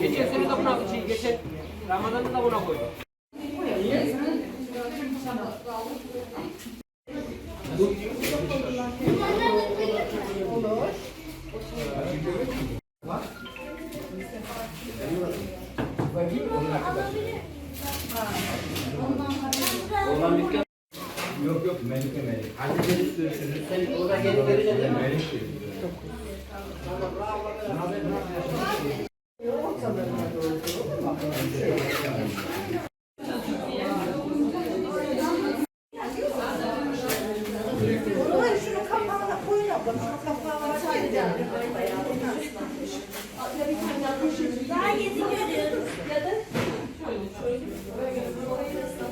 Geçen sene de buna şey, geçen Ramazan'da da buna koydum. Olan dükkan Yok yok Melike Melike. Hadi gelip görüşürüz. Sen orada gelip görüşürüz. Melike.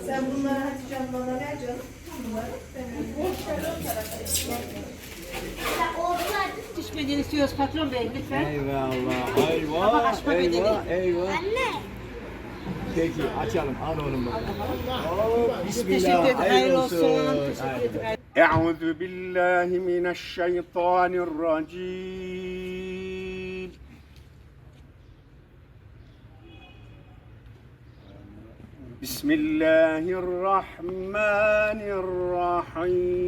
Sen bunları Hatice'm bana ver canım. Bunları ben Düşmediğini istiyoruz patron bey lütfen. Eyvallah. Ama Eyvah. açma bedeli. Eyvah. Eyvah. Peki açalım. Al oğlum bakalım. Oh, bismillah. Teşekkür ederim. Hayırlı olsun. Haydi. Teşekkür ederim. أعوذ بالله من الشيطان الرجيم بسم الله الرحمن الرحيم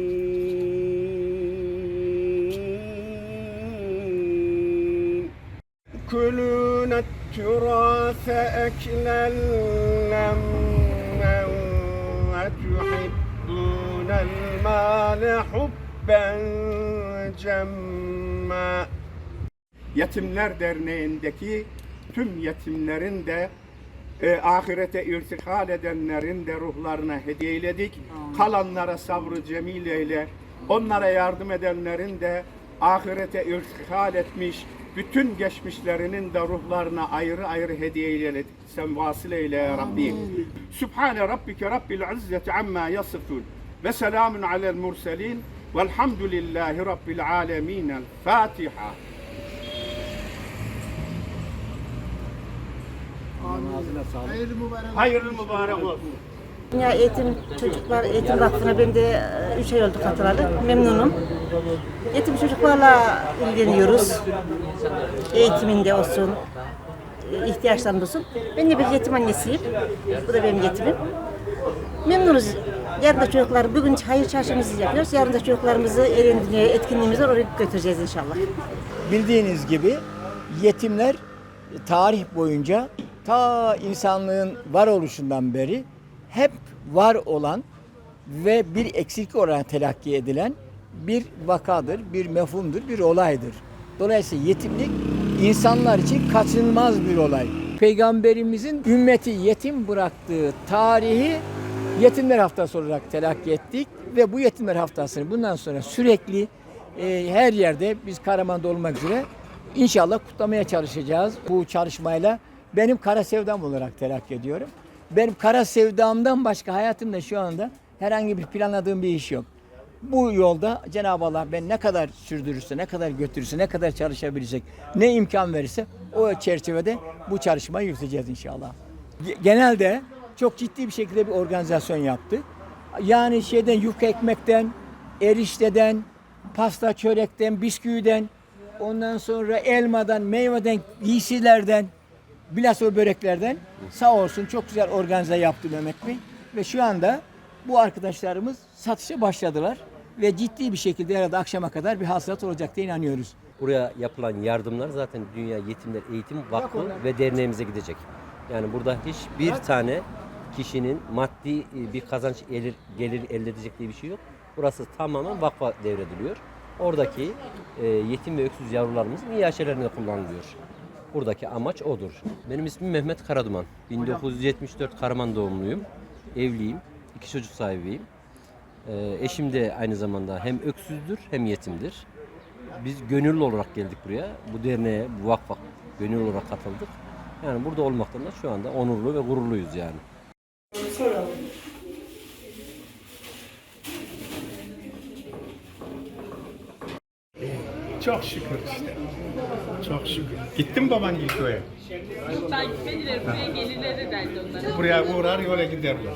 كلون التراث أكلا لما وتحبون المال حبا جما Yetimler Derneği'ndeki tüm yetimlerin de e, ahirete irtikal edenlerin de ruhlarına hediyeledik. Kalanlara sabrı cemil eyle. Onlara yardım edenlerin de ahirete irtikal etmiş bütün geçmişlerinin de ruhlarına ayrı ayrı hediye eyledik. Sen vasıl eyle ya Rabbi. Sübhane Rabbike Rabbil İzzeti amma yasifun. Ve selamun alel murselin. Velhamdülillahi Rabbil alemin. Fatiha. Hayırlı mübarek olsun. Dünya Eğitim Çocuklar Eğitim Vakfı'na ben de 3 ay oldu katılalı. Memnunum. Yetim çocuklarla ilgileniyoruz. Eğitiminde olsun, ihtiyaçlarında olsun. Ben de bir yetim annesiyim. Bu da benim yetimim. Memnunuz. Yarın da çocuklar, bugün hayır çarşımızı yapıyoruz. Yarın da çocuklarımızı eğlendirmeye, etkinliğimizi oraya götüreceğiz inşallah. Bildiğiniz gibi yetimler tarih boyunca ta insanlığın varoluşundan beri hep var olan ve bir eksiklik olarak telakki edilen bir vakadır, bir mefhumdur, bir olaydır. Dolayısıyla yetimlik insanlar için kaçınılmaz bir olay. Peygamberimizin ümmeti yetim bıraktığı tarihi Yetimler Haftası olarak telakki ettik ve bu Yetimler Haftası'nı bundan sonra sürekli e, her yerde biz Karaman'da olmak üzere inşallah kutlamaya çalışacağız. Bu çalışmayla benim kara sevdam olarak telakki ediyorum. Benim kara sevdamdan başka hayatımda şu anda herhangi bir planladığım bir iş yok. Bu yolda Cenab-ı Allah ben ne kadar sürdürürse, ne kadar götürürse, ne kadar çalışabilecek, ne imkan verirse o çerçevede bu çalışmayı yürüteceğiz inşallah. Ge- Genelde çok ciddi bir şekilde bir organizasyon yaptı. Yani şeyden yufka ekmekten, erişteden, pasta çörekten, bisküviden, ondan sonra elmadan, meyveden, giysilerden, bilhassa böreklerden sağ olsun çok güzel organize yaptı Mehmet Bey. Ve şu anda bu arkadaşlarımız satışa başladılar ve ciddi bir şekilde herhalde akşama kadar bir hasılat olacak diye inanıyoruz. Buraya yapılan yardımlar zaten Dünya Yetimler Eğitim Vakfı ve derneğimize gidecek. Yani burada hiçbir tane kişinin maddi e, bir kazanç gelir, gelir elde edecek diye bir şey yok. Burası tamamen vakfa devrediliyor. Oradaki e, yetim ve öksüz yavrularımızın iaşelerine kullanılıyor. Buradaki amaç odur. Benim ismim Mehmet Karaduman. 1974 Karaman doğumluyum. Evliyim. iki çocuk sahibiyim. E, eşim de aynı zamanda hem öksüzdür hem yetimdir. Biz gönüllü olarak geldik buraya. Bu derneğe, bu vakfa gönüllü olarak katıldık. Yani burada olmaktan da şu anda onurlu ve gururluyuz yani. Çok şükür işte. Çok şükür. Gittin baban köye. Takip edilir buraya gelirler herhalde onlara. Buraya uğrar yola giderler.